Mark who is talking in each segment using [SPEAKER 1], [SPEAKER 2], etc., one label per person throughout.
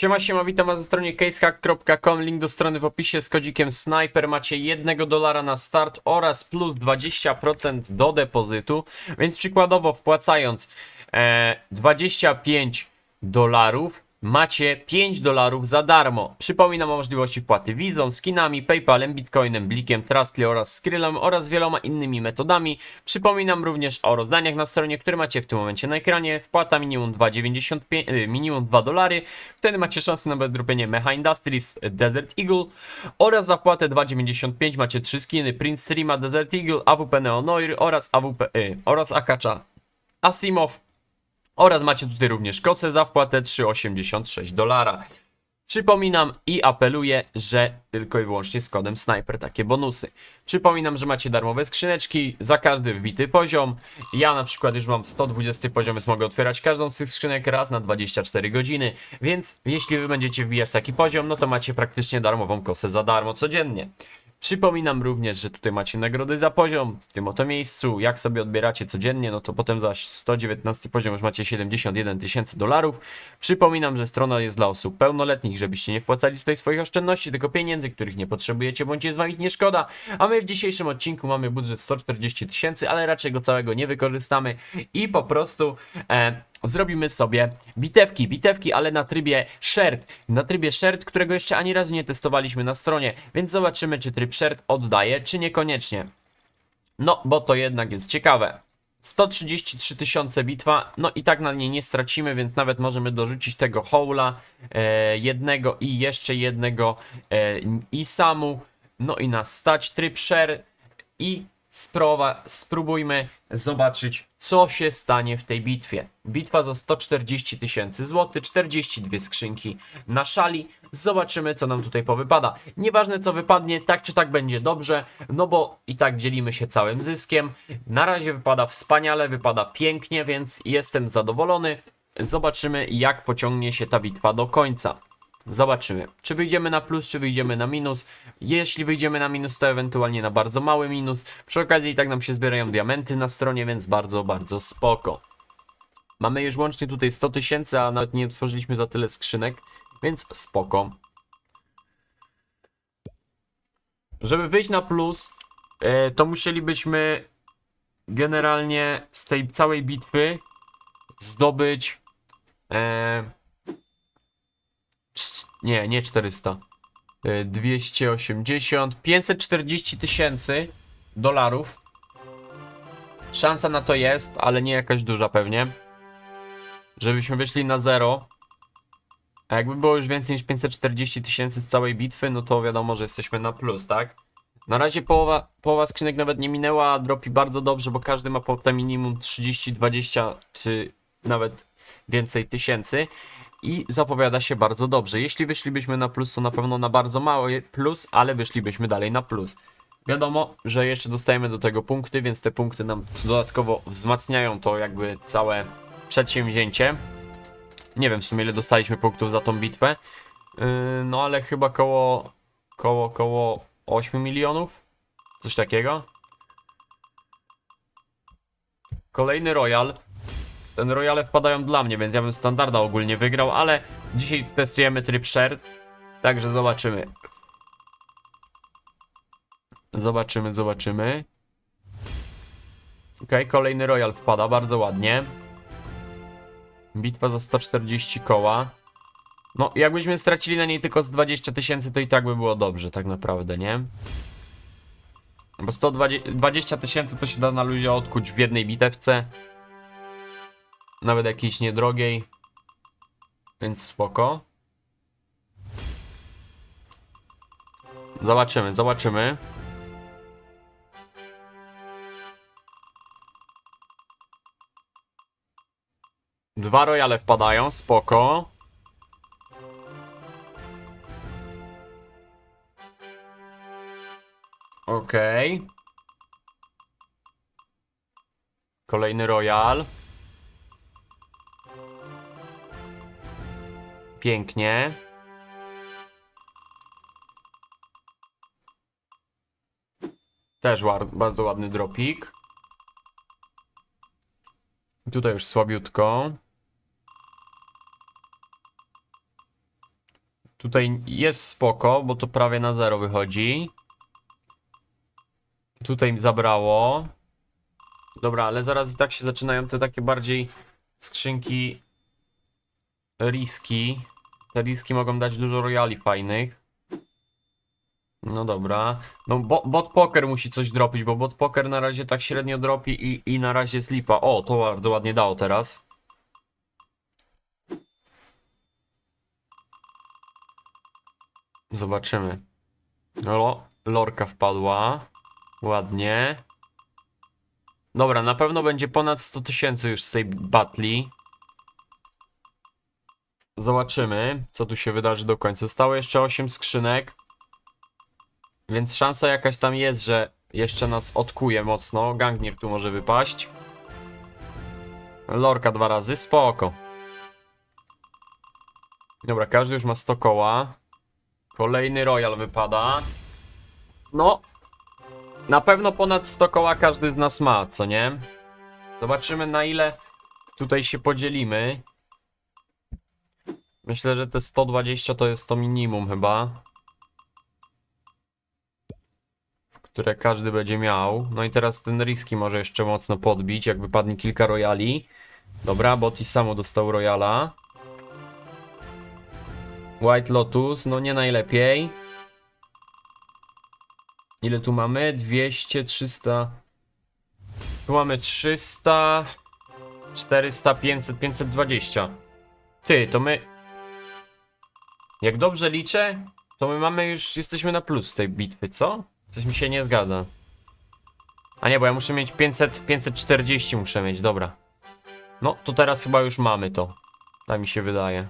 [SPEAKER 1] Siema, siema, witam was na stronie casehack.com, link do strony w opisie z kodzikiem Sniper, macie 1 dolara na start oraz plus 20% do depozytu, więc przykładowo wpłacając e, 25 dolarów macie 5 dolarów za darmo. Przypominam o możliwości wpłaty wizą, skinami, paypalem, bitcoinem, blikiem, trustly oraz skrillem oraz wieloma innymi metodami. Przypominam również o rozdaniach na stronie, które macie w tym momencie na ekranie. Wpłata minimum 2,95, y, minimum 2 dolary. Wtedy macie szansę na wydropienie Mecha Industries, Desert Eagle oraz za wpłatę 2,95 macie 3 skiny Prince Streama, Desert Eagle, AWP Neonoir oraz AWP y, oraz Akacza Asimov oraz macie tutaj również kosę za wpłatę 3,86 dolara. Przypominam i apeluję, że tylko i wyłącznie z kodem Sniper takie bonusy. Przypominam, że macie darmowe skrzyneczki za każdy wbity poziom. Ja na przykład już mam 120 poziom, więc mogę otwierać każdą z tych skrzynek raz na 24 godziny. Więc jeśli wy będziecie wbijać taki poziom, no to macie praktycznie darmową kosę za darmo codziennie. Przypominam również, że tutaj macie nagrody za poziom w tym oto miejscu. Jak sobie odbieracie codziennie, no to potem za 119 poziom już macie 71 tysięcy dolarów. Przypominam, że strona jest dla osób pełnoletnich, żebyście nie wpłacali tutaj swoich oszczędności, tylko pieniędzy, których nie potrzebujecie, bądź jest wam ich nie szkoda. A my w dzisiejszym odcinku mamy budżet 140 tysięcy, ale raczej go całego nie wykorzystamy i po prostu e, zrobimy sobie bitewki, bitewki, ale na trybie shared, na trybie shared, którego jeszcze ani razu nie testowaliśmy na stronie, więc zobaczymy, czy tryb shared oddaje, czy niekoniecznie. No, bo to jednak jest ciekawe. 133 tysiące bitwa, no i tak na niej nie stracimy, więc nawet możemy dorzucić tego hola, e, jednego i jeszcze jednego e, i samu, no i nas stać tryb share i sprowa, spróbujmy zobaczyć, co się stanie w tej bitwie. Bitwa za 140 tysięcy złotych, 42 skrzynki na szali. Zobaczymy, co nam tutaj powypada. Nieważne, co wypadnie, tak czy tak będzie dobrze, no bo i tak dzielimy się całym zyskiem. Na razie wypada wspaniale, wypada pięknie, więc jestem zadowolony. Zobaczymy, jak pociągnie się ta bitwa do końca. Zobaczymy, czy wyjdziemy na plus, czy wyjdziemy na minus. Jeśli wyjdziemy na minus, to ewentualnie na bardzo mały minus. Przy okazji i tak nam się zbierają diamenty na stronie, więc bardzo, bardzo spoko. Mamy już łącznie tutaj 100 tysięcy, a nawet nie otworzyliśmy za tyle skrzynek, więc spoko. Żeby wyjść na plus, e, to musielibyśmy generalnie z tej całej bitwy zdobyć... E, nie, nie 400. E, 280, 540 tysięcy dolarów. Szansa na to jest, ale nie jakaś duża pewnie. Żebyśmy wyszli na zero. A jakby było już więcej niż 540 tysięcy z całej bitwy, no to wiadomo, że jesteśmy na plus, tak? Na razie połowa, połowa skrzynek nawet nie minęła, a dropi bardzo dobrze, bo każdy ma potem minimum 30, 20 czy nawet więcej tysięcy i zapowiada się bardzo dobrze. Jeśli wyszlibyśmy na plus, to na pewno na bardzo mały plus, ale wyszlibyśmy dalej na plus. Wiadomo, że jeszcze dostajemy do tego punkty, więc te punkty nam dodatkowo wzmacniają to jakby całe przedsięwzięcie. Nie wiem w sumie ile dostaliśmy punktów za tą bitwę. Yy, no ale chyba koło, koło, koło 8 milionów. Coś takiego. Kolejny Royal. Ten Royale wpadają dla mnie, więc ja bym standarda ogólnie wygrał, ale dzisiaj testujemy tryb shared. Także zobaczymy. Zobaczymy, zobaczymy. Ok, kolejny Royal wpada, bardzo ładnie. Bitwa za 140 koła. No, jakbyśmy stracili na niej tylko z 20 tysięcy, to i tak by było dobrze, tak naprawdę, nie? Bo 120 tysięcy to się da na luzie odkuć w jednej bitewce. Nawet jakiejś niedrogiej. Więc spoko. Zobaczymy, zobaczymy. Dwa royale wpadają, spoko. Okej. Kolejny royal. Pięknie. Też bardzo ładny dropik. Tutaj już słabiutko. Tutaj jest spoko, bo to prawie na zero wychodzi. Tutaj mi zabrało. Dobra, ale zaraz i tak się zaczynają te takie bardziej skrzynki riski. Te riski mogą dać dużo royali fajnych. No dobra. No bo, bot poker musi coś dropić, bo bot poker na razie tak średnio dropi i, i na razie slipa. O, to bardzo ładnie dało teraz. Zobaczymy. No, lorka wpadła. Ładnie. Dobra, na pewno będzie ponad 100 tysięcy już z tej batli. Zobaczymy, co tu się wydarzy do końca. Zostało jeszcze 8 skrzynek. Więc szansa jakaś tam jest, że jeszcze nas odkuje mocno. Gangnir tu może wypaść. Lorka dwa razy, spoko. Dobra, każdy już ma 100 koła. Kolejny Royal wypada. No. Na pewno ponad 100 koła każdy z nas ma, co nie? Zobaczymy na ile tutaj się podzielimy. Myślę, że te 120 to jest to minimum chyba. Które każdy będzie miał. No i teraz ten riski może jeszcze mocno podbić, jak wypadnie kilka royali. Dobra, Botti samo dostał royala. White Lotus, no nie najlepiej. Ile tu mamy? 200, 300. Tu mamy 300, 400, 500, 520. Ty, to my. Jak dobrze liczę, to my mamy już. Jesteśmy na plus tej bitwy, co? Coś mi się nie zgadza. A nie, bo ja muszę mieć 500, 540 muszę mieć, dobra. No, to teraz chyba już mamy to. Tak mi się wydaje.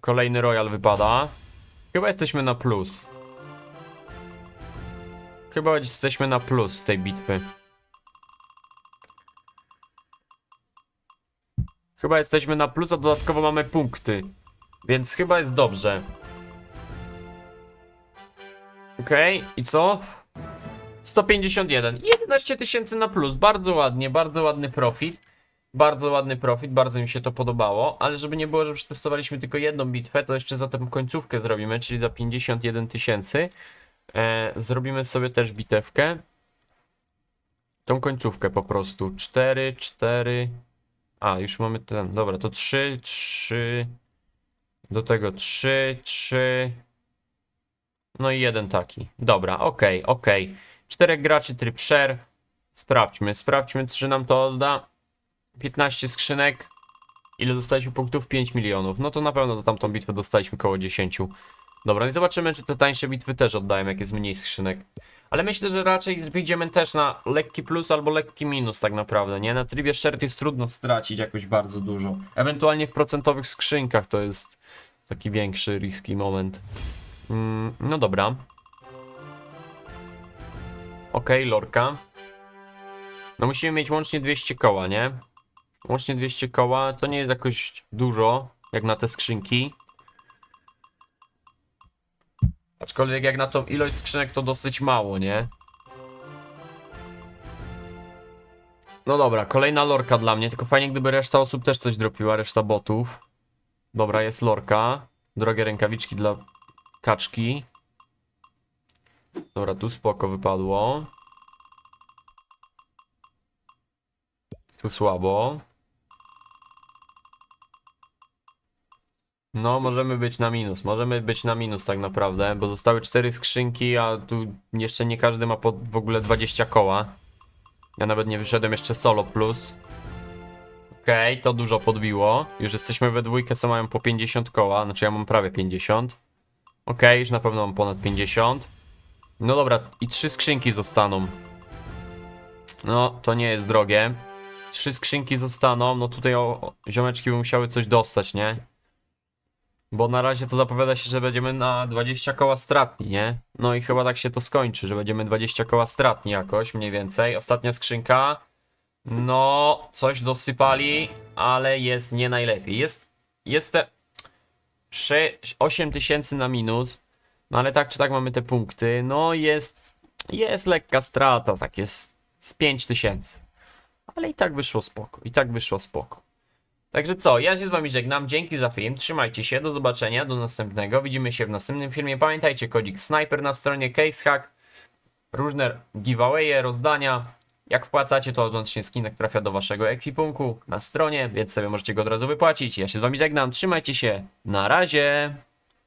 [SPEAKER 1] Kolejny Royal wypada. Chyba jesteśmy na plus. Chyba jesteśmy na plus z tej bitwy. Chyba jesteśmy na plus, a dodatkowo mamy punkty. Więc chyba jest dobrze. Okej, i co? 151. 11 tysięcy na plus. Bardzo ładnie, bardzo ładny profit. Bardzo ładny profit, bardzo mi się to podobało, ale żeby nie było, że przetestowaliśmy tylko jedną bitwę, to jeszcze za tę końcówkę zrobimy, czyli za 51 tysięcy. E, zrobimy sobie też bitewkę. Tą końcówkę po prostu. 4, 4. A, już mamy ten. Dobra, to 3, 3. Do tego 3, 3. No i jeden taki. Dobra, okej, okej. Czterech graczy tryb share. Sprawdźmy, sprawdźmy, czy nam to odda. 15 skrzynek. Ile dostaliśmy punktów? 5 milionów. No to na pewno za tamtą bitwę dostaliśmy koło 10. Dobra, i zobaczymy, czy te tańsze bitwy też oddają, jak jest mniej skrzynek. Ale myślę, że raczej wyjdziemy też na lekki plus albo lekki minus tak naprawdę, nie? Na trybie shared jest trudno stracić jakoś bardzo dużo. Ewentualnie w procentowych skrzynkach to jest taki większy, riski moment. Mm, no dobra. Okej, lorka. No musimy mieć łącznie 200 koła, nie? Łącznie 200 koła to nie jest jakoś dużo, jak na te skrzynki. Aczkolwiek jak na tą ilość skrzynek to dosyć mało, nie? No dobra, kolejna lorka dla mnie, tylko fajnie gdyby reszta osób też coś dropiła, reszta botów. Dobra, jest lorka. Drogie rękawiczki dla kaczki. Dobra, tu spoko wypadło. Tu słabo. No, możemy być na minus. Możemy być na minus tak naprawdę, bo zostały cztery skrzynki, a tu jeszcze nie każdy ma po w ogóle 20 koła. Ja nawet nie wyszedłem jeszcze solo plus. Okej, to dużo podbiło. Już jesteśmy we dwójkę, co mają po 50 koła. Znaczy ja mam prawie 50. Okej, już na pewno mam ponad 50. No dobra, i trzy skrzynki zostaną. No, to nie jest drogie. Trzy skrzynki zostaną, no tutaj o, ziomeczki by musiały coś dostać, nie? Bo na razie to zapowiada się, że będziemy na 20 koła stratni, nie? No i chyba tak się to skończy, że będziemy 20 koła stratni jakoś, mniej więcej. Ostatnia skrzynka. No, coś dosypali, ale jest nie najlepiej. Jest, jest te 6, 8 tysięcy na minus. No ale tak czy tak mamy te punkty. No jest, jest lekka strata, tak jest z 5 tysięcy. Ale i tak wyszło spoko, i tak wyszło spoko. Także co, ja się z wami żegnam, dzięki za film, trzymajcie się, do zobaczenia, do następnego, widzimy się w następnym filmie, pamiętajcie, kodzik Sniper na stronie CaseHack, różne giveawaye, rozdania, jak wpłacacie, to automatycznie skinek trafia do waszego ekwipunku na stronie, więc sobie możecie go od razu wypłacić, ja się z wami żegnam, trzymajcie się, na razie!